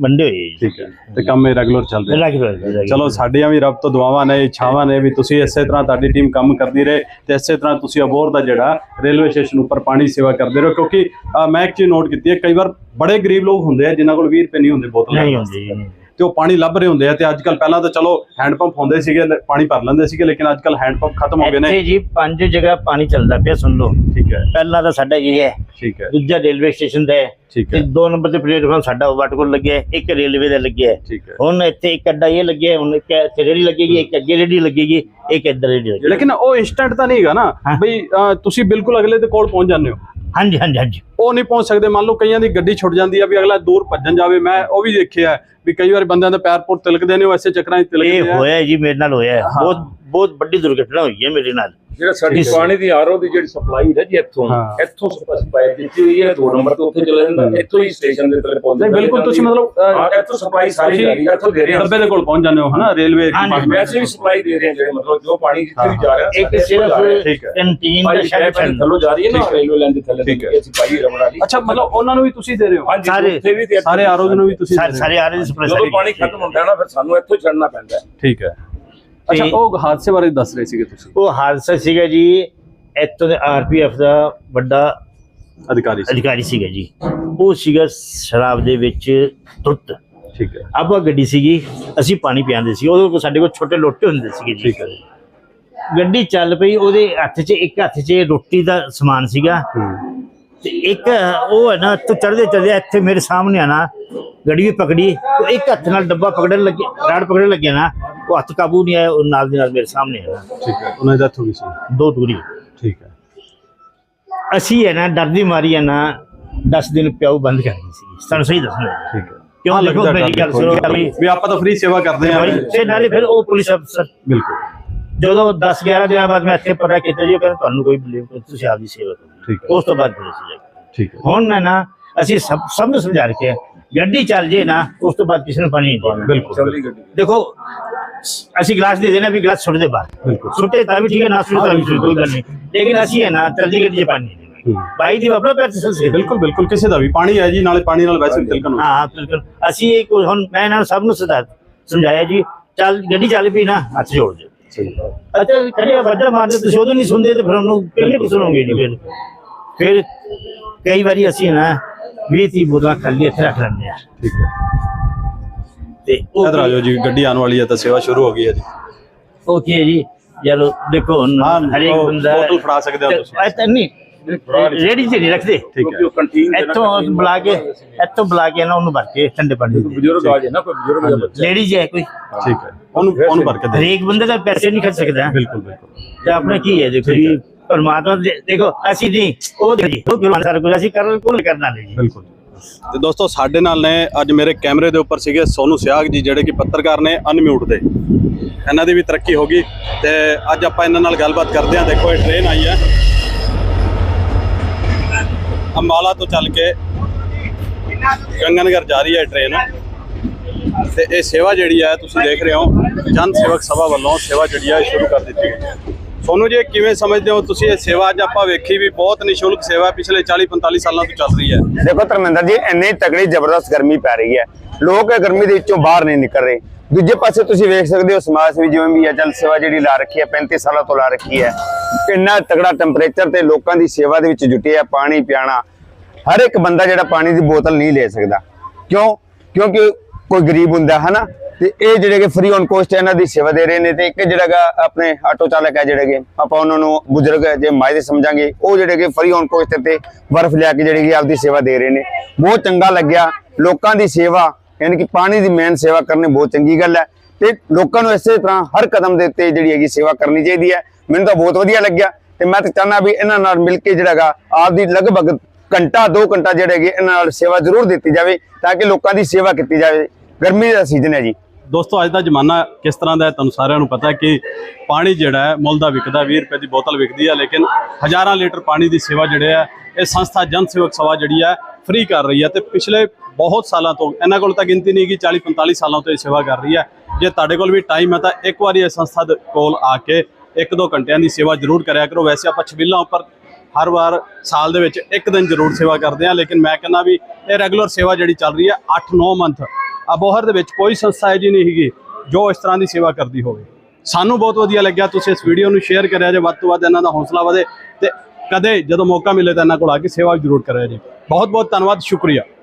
ਵੰਡੇ ਹੋਏ ਠੀਕ ਹੈ। ਤੇ ਕੰਮ ਇਹ ਰੈਗੂਲਰ ਚੱਲ ਰਿਹਾ। ਰਿਹਾ ਚਲੋ ਸਾਡੀਆਂ ਵੀ ਰੱਬ ਤੋਂ ਦੁਆਵਾਂ ਨੇ ਇੱਛਾਵਾਂ ਨੇ ਵੀ ਤੁਸੀਂ ਇਸੇ ਤਰ੍ਹਾਂ ਤੁਹਾਡੀ ਟੀਮ ਕੰਮ ਕਰਦੀ ਰਹੇ ਤੇ ਇਸੇ ਤਰ੍ਹਾਂ ਤੁਸੀਂ ਅਬੋਰ ਦਾ ਜਿਹੜਾ ਰੇਲਵੇ ਸਟੇਸ਼ਨ ਉੱਪਰ ਪਾਣੀ ਸੇਵਾ ਕਰਦੇ ਰਹੋ ਕਿਉਂਕਿ ਮੈਂ ਇੱਕ ਚੀਜ਼ ਨੋਟ ਕੀਤੀ ਹੈ ਕਈ ਵਾਰ ਬੜੇ ਗਰੀਬ ਲੋਕ ਹੁੰਦੇ ਆ ਜਿਨ੍ਹਾਂ ਕੋਲ 20 ਰੁਪਏ ਨਹੀਂ ਹੁੰਦੇ ਬੋਤਲ ਨਹੀਂ ਹੁੰਦੀ। ਤੇ ਉਹ ਪਾਣੀ ਲੱਭ ਰਹੇ ਹੁੰਦੇ ਆ ਤੇ ਅੱਜ ਕੱਲ ਪਹਿਲਾਂ ਤਾਂ ਚਲੋ ਹੈਂਡ ਪੰਪ ਹੁੰਦੇ ਸੀਗੇ ਪਾਣੀ ਭਰ ਲੈਂਦੇ ਸੀਗੇ ਲੇਕਿਨ ਅੱਜ ਕੱਲ ਹੈਂਡ ਪੰਪ ਖਤਮ ਹੋ ਗਏ ਨੇ। ਇੱਥੇ ਜੀ ਪੰਜ ਜਗ੍ਹਾ ਪਾਣੀ ਚੱਲਦਾ ਪਿਆ ਸੁਣ ਲਓ। ਠੀਕ ਹੈ। ਪਹਿਲਾ ਤਾਂ ਸਾਡਾ ਇਹ ਹੈ। ਠੀਕ ਹੈ। ਦੂਜਾ ਰੇਲਵੇ ਸਟੇਸ਼ਨ ਦਾ ਹੈ। ਠੀਕ ਤੇ ਹੈ। ਦੋ ਨੰਬਰ ਤੇ ਪਲੇਟਫਾਰਮ ਸਾਡਾ ਵਾਟ ਕੋਲ ਲੱਗਿਆ ਇੱਕ ਰੇਲਵੇ ਦਾ ਲੱਗਿਆ ਹੈ। ਠੀਕ ਹੈ। ਹੁਣ ਇੱਥੇ ਇੱਕ ਅੱਡਾ ਇਹ ਲੱਗਿਆ ਹੁਣ ਇੱਕ ਇੱਥੇ ਰੇੜੀ ਲੱਗੇਗੀ ਇੱਕ ਅੱਗੇ ਰੇੜੀ ਲੱਗੇਗੀ ਇੱਕ ਇੱਧਰ ਰੇੜੀ ਲੱਗੇਗੀ। ਲੇਕਿਨ ਉਹ ਇਨਸਟੈਂਟ ਤਾਂ ਨਹੀਂ ਹੈਗਾ ਨਾ। ਬਈ ਤੁਸੀਂ ਬਿਲਕੁਲ ਅਗਲੇ ਦੇ ਕੋਲ ਪਹੁੰਚ ਜਾਂਦੇ ਹੋ। ਹਾਂਜੀ ਹਾਂਜੀ ਹਾਂਜੀ। ਉਹ ਨਹੀਂ ਪਹੁੰਚ ਸਕਦੇ। ਮੰਨ ਲਓ ਕਈਆਂ ਦੀ ਗੱਡੀ ਛੁੱਟ ਜਾਂਦੀ ਆ ਵੀ ਅਗਲਾ ਦੂਰ ਭੱਜਣ ਜਾਵੇ। ਮੈਂ ਉਹ ਵੀ ਦੇਖਿਆ ਵੀ ਕਈ ਵਾਰ ਬੰਦਿਆਂ ਦੇ ਪੈਰ ਪੁਰ ਤਿਲਕਦੇ ਨੇ ਉਹ ਐਸੇ ਚੱਕਰਾਂ 'ਚ ਇਹ ਤਿਲਕਦੇ ਆ। ਹੋਇਆ ਜੀ ਮੇਰੇ ਨਾਲ ਹੋਇਆ। ਬਹੁਤ ਬਹੁਤ ਵੱਡੀ ਦੁਰਘਟਨਾ ਹੋਈ ਹੈ ਮੇਰੇ ਨਾਲ। ਜਿਹੜਾ ਸਾਡੀ ਪਾਣੀ ਦੀ ਆਰਓ ਦੀ ਜਿਹੜੀ ਸਪਲਾਈ ਹੈ ਜੀ ਇੱਥੋਂ। ਇੱਥੋਂ ਪਾਈਪ ਦਿੱਤੀ ਹੋਈ ਹੈ ਦੋ ਨੰਬਰ ਤੋਂ ਉੱਥੇ ਚਲੇ ਜਾਂਦਾ ਇੱਥੋਂ ਹੀ ਸਟੇਸ਼ਨ ਦੇ ਤੱਕ ਪਹੁੰਚ ਨਹੀਂ ਬਿਲਕੁਲ ਤੁਸੀਂ ਮਤਲਬ ਇੱਥੋਂ ਸਪਲਾਈ ਸਾਰੀ ਜਾ ਰਹੀ ਹੈ ਇੱਥੋਂ ਦੇ ਰਹੇ ਹਾਂ। ਡੱਬੇ ਦੇ ਕੋਲ ਪਹੁੰਚ ਜਾਂਦੇ ਹੋ ਹਨਾ ਰੇਲਵੇ ਵੈਸੇ ਵੀ ਸਪਲਾਈ ਦੇ ਰਹੇ ਹਾਂ ਜਿਹੜੇ ਮਤਲਬ ਜੋ ਪਾਣੀ ਜਿੱਥੇ ਵੀ ਜਾ ਰਿਹਾ ਇੱਕ। ਸਿਰਫ। ਕੰਟੀਨ ਦਾ ਸ਼ਾਇਦ ਥੱਲੋਂ ਜਾ ਰਹੀ ਹੈ ਨਾ। ਰੇਲਵੇ ਲਾਈਨ ਦੇ ਥੱਲੇ ਠੀਕ ਹੈ। ਅਸੀਂ ਪਾਈ ਰਬੜ ਵਾਲੀ। ਅੱਛਾ ਮਤਲਬ ਉਹਨਾਂ ਨੂੰ ਵੀ ਤੁਸੀਂ ਦੇ ਰਹੇ ਹੋ? ਹਾਂਜੀ ਸਾਰੇ- ਉੱਥੇ ਵੀ ਸਾਰੇ ਆਰੋਜ਼ ਨੂੰ ਵੀ ਤੁਸੀਂ ਦੇ ਸਾਰੇ ਰਹੇ ਹੋ। ਸਾਰੇ ਆ ਰਹੇ ਸੀ ਜਦੋਂ ਪਾਣੀ ਖਤਮ ਹੁੰਦਾ ਹੈ ਨਾ ਫਿਰ ਸਾਨੂੰ ਇੱਥੋਂ ਛੱਡਣਾ ਪੈਂਦਾ ਹੈ। ਠੀਕ ਹੈ। ਅੱਛਾ ਉਹ ਹਾਦਸੇ ਬਾਰੇ ਦੱਸ ਰਹੇ ਸੀਗੇ ਤੁਸੀਂ? ਉਹ ਹਾਦਸਾ ਸੀਗਾ ਜੀ ਇੱਥੋਂ ਦੇ ਆਰਪੀਐਫ ਦਾ ਵੱਡਾ ਅਧਿਕਾਰੀ ਸੀ। ਅਧਿਕਾਰੀ ਸੀਗਾ ਜੀ। ਉਹ ਸੀਗਾ ਸ਼ਰਾਬ ਦੇ ਵਿੱਚ ਧੁੱਤ। ਠੀਕ ਹੈ। ਆਪਾ ਗੱਡੀ ਸੀਗੀ ਅਸੀਂ ਪਾਣੀ ਪਿਆਉਂਦੇ ਸੀ। ਉਹਦੇ ਕੋਲ ਸਾਡੇ ਕੋਲ ਛੋਟੇ ਲੋਟੇ ਹੁੰਦੇ ਸੀਗੇ ਜੀ। ਠੀਕ ਹੈ। ਗੱਡੀ ਚੱਲ ਪਈ ਉਹਦੇ ਹੱਥ 'ਚ ਇੱਕ ਹੱਥ 'ਚ ਰੋਟੀ ਦਾ ਸਮਾਨ ਸੀਗਾ। ਤੇ ਇੱਕ ਉਹ ਹੈ ਨਾ ਤੂੰ ਚੜਦੇ ਚੜਦੇ ਇੱਥੇ ਮੇਰੇ ਸਾਹਮਣੇ ਆਣਾ ਗੱਡੀ ਵੀ ਪਕੜੀ। ਤੇ ਇੱਕ ਹੱਥ ਨਾਲ ਡੱਬਾ ਪਕੜਨ ਲੱਗੇ ਰਾੜ ਪਕੜਨ ਲੱਗਿਆ ਨਾ। ਉਹ ਹੱਥ ਕਾਬੂ ਨਹੀਂ ਆਇਆ ਉਹ ਨਾਲ ਦੀ ਨਾਲ ਮੇਰੇ ਸਾਹਮਣੇ ਆਇਆ। ਠੀਕ ਹੈ ਉਹਨਾਂ ਦੀ ਹੋ ਗਈ ਸੀ। ਦੋ ਟੁਕੜੀ ਠੀਕ ਹੈ। ਅਸੀਂ ਹੈ ਨਾ ਡਰਦੀ ਮਾਰੀ ਹੈ ਨਾ 10 ਦਿਨ ਪਿਆਉ ਬੰਦ ਕਰ ਦਿੱਤੀ ਸੀ। ਸਾਨੂੰ ਸਹੀ ਦੱਸਣਾ ਹੈ। ਠੀਕ ਹੈ। ਕਿਉਂ ਹਾਂ, ਲੱਗਦਾ ਮੇਰੀ ਗੱਲ ਸੁਣੋ। ਵੀ ਆਪਾਂ ਤਾਂ ਫ੍ਰੀ ਸੇਵਾ ਕਰਦੇ ਹਾਂ। ਤੇ ਨਾਲੇ ਫਿਰ ਉਹ ਪੁਲਿਸ ਅਫਸਰ ਬਿਲਕੁਲ। ਜਦੋਂ 10 11 ਦਿਨਾਂ ਬਾਅਦ ਮੈਂ ਇੱਥੇ ਪਤਾ ਕੀਤਾ ਜੀ ਕਹਿੰਦਾ ਤੁਹਾਨੂੰ ਕੋਈ ਬਲੀਵ ਤੁਸੀਂ ਆਪਦੀ ਸੇਵਾ ਕਰੋ। ਠੀਕ ਹੈ। ਉਸ ਤੋਂ ਬਾਅਦ ਜਾਏ ਠੀਕ ਹੈ। ਹੁਣ ਨਾ ਨਾ ਅਸੀਂ ਸਭ ਸਭ ਨੂੰ ਸਮਝਾ ਗੱਡੀ ਚੱਲ ਜੇ ਨਾ ਉਸ ਤੋਂ ਬਾਅਦ ਕਿਸੇ ਨੂੰ ਪਾਣੀ ਨਹੀਂ ਦੇਣਾ ਬਿਲਕੁਲ ਦੇਖੋ ਅਸੀਂ ਗਲਾਸ ਦੇ ਦੇਣਾ ਵੀ ਗਲਾਸ ਸੁੱਟ ਦੇ ਬਾਹਰ। ਸੁੱਟੇ ਤਾਂ ਵੀ ਠੀਕ ਹੈ ਨਾ ਸੁੱਟੇ ਤਾਂ ਵੀ ਠੀਕ, ਕੋਈ ਗੱਲ ਨਹੀਂ। ਲੇਕਿਨ ਅਸੀਂ ਹੈ ਨਾ ਚਲਦੀ ਗੱਡੀ 'ਚ ਪਾਣੀ। ਬਾਈ ਦੀ ਆਪਣਾ ਪੈਰ ਫਿਸਲ ਸੇ। ਬਿਲਕੁਲ ਬਿਲਕੁਲ ਕਿਸੇ ਦਾ ਵੀ ਪਾਣੀ ਹੈ ਜੀ ਨਾਲੇ ਪਾਣੀ ਨਾਲ ਵੈਸੇ ਵੀ ਤਿਲਕਣ ਹਾਂ ਬਿਲਕੁਲ ਅਸੀਂ ਇਹ ਕੋਈ ਹੁਣ ਮੈਂ ਇਹਨਾਂ ਨੂੰ ਸਭ ਨੂੰ ਸਦਾ ਸਮਝਾਇਆ ਜੀ ਚੱਲ ਗੱਡੀ ਚੱਲ ਪਈ ਨਾ ਹੱਥ ਜੋੜ ਹੈ। ਅੱਛਾ ਕਰਿਆ ਵੱਡਾ ਮਾਰਦੇ ਤੁਸੀਂ ਉਦੋਂ ਨਹੀਂ ਸੁਣਦੇ ਤੇ ਫਿਰ ਉਹਨੂੰ ਕਿੰਨੇ ਕੁ ਸੁਣੋਗੇ ਜੀ ਫਿਰ? ਫਿਰ ਕਈ ਵਾਰੀ ਅਸੀਂ ਨਾ 20 30 ਬੋਤਲਾਂ ਖਾਲੀ ਇੱਥੇ ਰੱਖ ਲੈਂਦੇ ਆ। ਠੀਕ ਹੈ। ਤੇ ਉਹ ਇਧਰ ਆ ਜਾਓ ਜੀ ਗੱਡੀ ਆਉਣ ਵਾਲੀ ਹੈ ਤਾਂ ਸੇਵਾ ਸ਼ੁਰੂ ਹੋ ਗਈ ਹੈ ਜੀ। ਉਹ ਕੀ ਹੈ ਜੀ? ਯਾਰ ਦੇਖੋ ਹਰੇਕ ਬੰਦਾ ਬੋਤਲ ਫੜਾ ਸਕਦੇ ਹੋ ਤੁਸੀਂ। ਐ ਤਾਂ ਨਹੀਂ ਰੇੜੀ 'ਚ ਨਹੀਂ ਰੱਖਦੇ। ਇੱਥੋਂ ਬੁਲਾ ਕੇ ਇੱਥੋਂ ਬੁਲਾ ਕੇ ਨਾ ਉਹਨੂੰ ਭਰ ਕੇ ਠੰਡੇ ਪਾਣੀ ਦੇ ਬਜ਼ੁਰਗ ਆ ਜੇ ਨਾ ਕੋਈ ਬਜ਼ੁਰਗ ਦਾ ਬੱਚਾ। ਲੇਡੀ ਜੇ ਕੋਈ। ਠੀਕ ਹੈ। ਉਹਨੂੰ ਉਹਨੂੰ ਭਰ ਕੇ ਦੇ ਹਰੇਕ ਬੰਦੇ ਦਾ ਪੈਸੇ ਨਹੀਂ ਖਰਚ ਸਕਦਾ। ਬਿਲਕੁਲ ਬਿਲਕੁਲ। ਤੇ ਆਪਣੇ ਕੀ ਹੈ ਦੇਖੋ ਜੀ ਪਰਮਾਤਮਾ ਦੇ- ਦੇਖੋ ਅਸੀਂ ਨਹੀਂ ਉਹ ਦੇਖੋ ਜੀ ਉਹ ਕਿਉਂ ਸਾਰਾ ਕੁਝ ਅਸੀਂ ਕਰਨ ਕੋਲ ਕਰਨਾ ਨਹੀਂ ਜੀ। ਬਿਲਕੁਲ। ਤੇ ਦੋਸਤੋ ਸਾਡੇ ਨਾਲ ਨੇ ਅੱਜ ਮੇਰੇ ਕੈਮਰੇ ਦੇ ਉੱਪਰ ਸੀਗੇ ਸੋਨੂ ਸਿਆਗ ਜੀ ਜਿਹੜੇ ਕਿ ਪੱਤਰਕਾਰ ਨੇ ਅਨਮਿਊਟ ਦੇ। ਇਹਨਾਂ ਦੀ ਵੀ ਤਰੱਕੀ ਹੋ ਗਈ ਤੇ ਅੱਜ ਆਪਾਂ ਇਹਨਾਂ ਨਾਲ ਗੱਲਬਾਤ ਕਰਦੇ ਹਾਂ। ਦੇਖੋ ਇਹ ਟ੍ਰੇਨ ਆਈ ਹੈ। ਅੰਬਾਲਾ ਤੋਂ ਚੱਲ ਕੇ ਗੰਗਨਗਰ ਜਾ ਰਹੀ ਹੈ ਇਹ ਟ੍ਰੇਨ ਤੇ ਇਹ ਸੇਵਾ ਜਿਹੜੀ ਹੈ ਤੁਸੀਂ ਦੇਖ ਰਹੇ ਹੋ ਜਨ ਸੇਵਕ ਸਭਾ ਵੱਲੋਂ ਸੇਵਾ ਜਿਹੜੀ ਹੈ ਇਹ ਸ਼ੁਰੂ ਕਰ ਦਿੱਤੀ ਗਈ ਹੈ। ਸੋਨੂੰ ਜੀ ਕਿਵੇਂ ਸਮਝਦੇ ਹੋ, ਤੁਸੀਂ ਇਹ ਸੇਵਾ ਅੱਜ ਆਪਾਂ ਵੇਖੀ ਵੀ ਬਹੁਤ ਨਿਸ਼ੁਲਕ ਸੇਵਾ ਪਿਛਲੇ 40 45 ਸਾਲਾਂ ਤੋਂ ਚੱਲ ਰਹੀ ਹੈ। ਦੇਖੋ ਧਰਮਿੰਦਰ ਜੀ, ਇੰਨੀ ਤਕੜੀ ਜ਼ਬਰਦਸਤ ਗਰਮੀ ਪੈ ਰਹੀ ਹੈ। ਲੋਕ ਇਹ ਗਰਮੀ ਦੇ ਵਿੱਚੋਂ ਬਾਹਰ ਨਹੀਂ ਨਿਕਲ ਰਹੇ। ਦੂਜੇ ਪਾਸੇ ਤੁਸੀਂ ਵੇਖ ਸਕਦੇ ਹੋ, ਸਮਾਜ ਸੇਵੀ ਜਿਵੇਂ ਵੀ ਹੈ, ਜਲ ਸੇਵਾ ਜਿਹੜੀ ਲਾ ਰੱਖੀ ਹੈ 35 ਸਾਲਾਂ ਤੋਂ ਲਾ ਰੱਖੀ ਹੈ। ਇੰਨਾ ਤਕੜਾ ਟੈਂਪਰੇਚਰ ਤੇ ਲੋਕਾਂ ਦੀ ਸੇਵਾ ਦੇ ਵਿੱਚ ਜੁਟੇ ਆ ਪਾਣੀ ਪਿਆਣਾ। ਹਰ ਇੱਕ ਬੰਦਾ ਜਿਹੜਾ ਪਾਣੀ ਦੀ ਬੋਤਲ ਨਹੀਂ ਲੈ ਸਕਦਾ। ਕਿਉਂ? ਕਿਉਂਕਿ ਕੋਈ ਗਰੀਬ ਹੁੰਦਾ ਹੈ ਨਾ ਤੇ ਇਹ ਜਿਹੜੇ ਕਿ ਫ੍ਰੀ ਔਨ ਕੋਸਟ ਇਹਨਾਂ ਦੀ ਸੇਵਾ ਦੇ ਰਹੇ ਨੇ ਤੇ ਇੱਕ ਜਿਹੜਾ ਗਾ ਆਪਣੇ ਆਟੋ ਚਾਲਕ ਹੈ ਜਿਹੜੇ ਕਿ, ਆਪਾਂ ਉਹਨਾਂ ਨੂੰ ਬਜ਼ੁਰਗ ਜੇ ਮਾਇਦੇ ਸਮਝਾਂਗੇ, ਉਹ ਜਿਹੜੇ ਕਿ ਫ੍ਰੀ ਔਨ ਕੋਸਟ ਤੇ ਬਰਫ਼ ਲਿਆ ਕੇ ਜਿਹੜੀ ਕਿ ਆਪਦੀ ਸੇਵਾ ਦੇ ਰਹੇ ਨੇ। ਬਹੁਤ ਚੰਗਾ ਲੱਗਿਆ, ਲੋਕਾਂ ਦੀ ਸੇਵਾ, ਯਾਨੀ ਕਿ ਪਾਣੀ ਦੀ ਮੇਨ ਸੇਵਾ ਕਰਨੀ ਬਹੁਤ ਚੰਗੀ ਗੱਲ ਹੈ ਤੇ ਲੋਕਾਂ ਨੂੰ ਇਸੇ ਤਰ੍ਹਾਂ ਹਰ ਕਦਮ ਦੇ ਉੱਤੇ ਜਿਹੜੀ ਹੈਗੀ ਸੇਵਾ ਕਰਨੀ ਚਾਹੀਦੀ ਹੈ। ਮੈਨੂੰ ਤਾਂ ਬਹੁਤ ਵਧੀਆ ਲੱਗਿਆ ਤੇ ਮੈਂ ਤਾਂ ਚਾਹੁੰਦਾ ਵੀ ਇਹਨਾਂ ਨਾਲ ਮਿਲ ਕੇ ਜਿਹੜਾ ਗਾ ਆਪਦੀ ਲਗਭਗ ਘੰਟਾ 2 ਘੰਟਾ ਜਿਹੜੇ ਹੈਗੇ, ਇਹਨਾਂ ਨਾਲ ਸੇਵਾ ਜ਼ਰੂਰ ਦਿੱਤੀ ਜਾਵੇ ਤਾਂ ਕਿ ਲੋਕਾਂ ਦੀ ਸੇਵਾ ਕੀਤੀ ਜਾਵੇ। ਗਰਮੀ ਦਾ ਸੀਜ਼ਨ ਹੈ ਜੀ। ਦੋਸਤੋ, ਅੱਜ ਦਾ ਜ਼ਮਾਨਾ ਕਿਸ ਤਰ੍ਹਾਂ ਦਾ ਹੈ ਤੁਹਾਨੂੰ ਸਾਰਿਆਂ ਨੂੰ ਪਤਾ ਕਿ ਪਾਣੀ ਜਿਹੜਾ ਹੈ, ਮੁੱਲ ਦਾ ਵਿਕਦਾ 20 ਰੁਪਏ ਦੀ ਬੋਤਲ ਵਿਕਦੀ ਹੈ, ਲੇਕਿਨ ਹਜ਼ਾਰਾਂ ਲੀਟਰ ਪਾਣੀ ਦੀ ਸੇਵਾ ਜਿਹੜੇ ਹੈ, ਇਹ ਸੰਸਥਾ ਜਨ ਸੇਵਕ ਸਭਾ ਜਿਹੜੀ ਹੈ ਫ੍ਰੀ ਕਰ ਰਹੀ ਹੈ ਤੇ ਪਿਛਲੇ ਬਹੁਤ ਸਾਲਾਂ ਤੋਂ, ਇਹਨਾਂ ਕੋਲ ਤਾਂ ਗਿਣਤੀ ਨਹੀਂ ਕਿ 40 45 ਸਾਲਾਂ ਤੋਂ ਇਹ ਸੇਵਾ ਕਰ ਰਹੀ ਹੈ। ਜੇ ਤੁਹਾਡੇ ਕੋਲ ਵੀ ਟਾਈਮ ਹੈ ਤਾਂ ਇੱਕ ਵਾਰੀ ਇਹ ਸੰਸਥਾ ਦੇ ਕੋਲ ਆ ਕੇ ਇੱਕ ਦੋ ਘੰਟਿਆਂ ਦੀ ਸੇਵਾ ਜ਼ਰੂਰ ਕਰਿਆ ਕਰੋ। ਵੈਸੇ ਆਪਾਂ ਛਬੀਲਾਂ ਉੱਪਰ ਹਰ ਵਾਰ ਸਾਲ ਦੇ ਵਿੱਚ ਇੱਕ ਦਿਨ ਜ਼ਰੂਰ ਸੇਵਾ ਕਰਦੇ ਹਾਂ, ਲੇਕਿਨ ਮੈਂ ਕਹਿੰਦਾ ਵੀ ਇਹ ਰੈਗੂਲਰ ਸੇਵਾ ਜਿਹੜੀ ਚੱਲ ਰਹੀ ਹੈ 8-9 ਮੰਥ ਅਬੋਹਰ ਦੇ ਵਿੱਚ ਕੋਈ ਸੰਸਥਾ ਹੈ ਜੀ ਨਹੀਂ ਹੈਗੀ ਜੋ ਇਸ ਤਰ੍ਹਾਂ ਦੀ ਸੇਵਾ ਕਰਦੀ ਹੋਵੇ। ਸਾਨੂੰ ਬਹੁਤ ਵਧੀਆ ਲੱਗਿਆ, ਤੁਸੀਂ ਇਸ ਵੀਡੀਓ ਨੂੰ ਸ਼ੇਅਰ ਕਰਿਆ ਜੇ, ਵੱਧ ਤੋਂ ਵੱਧ ਇਹਨਾਂ ਦਾ ਹੌਸਲਾ ਵਧੇ ਤੇ ਕਦੇ ਜਦੋਂ ਮੌਕਾ ਮਿਲੇ ਤਾਂ ਇਹਨਾਂ ਕੋਲ ਆ ਕੇ ਸੇਵਾ ਜ਼ਰੂਰ ਕਰਿਆ ਜੀ। ਬਹੁਤ ਬਹੁਤ ਧੰਨਵਾਦ, ਸ਼ੁਕਰੀਆ।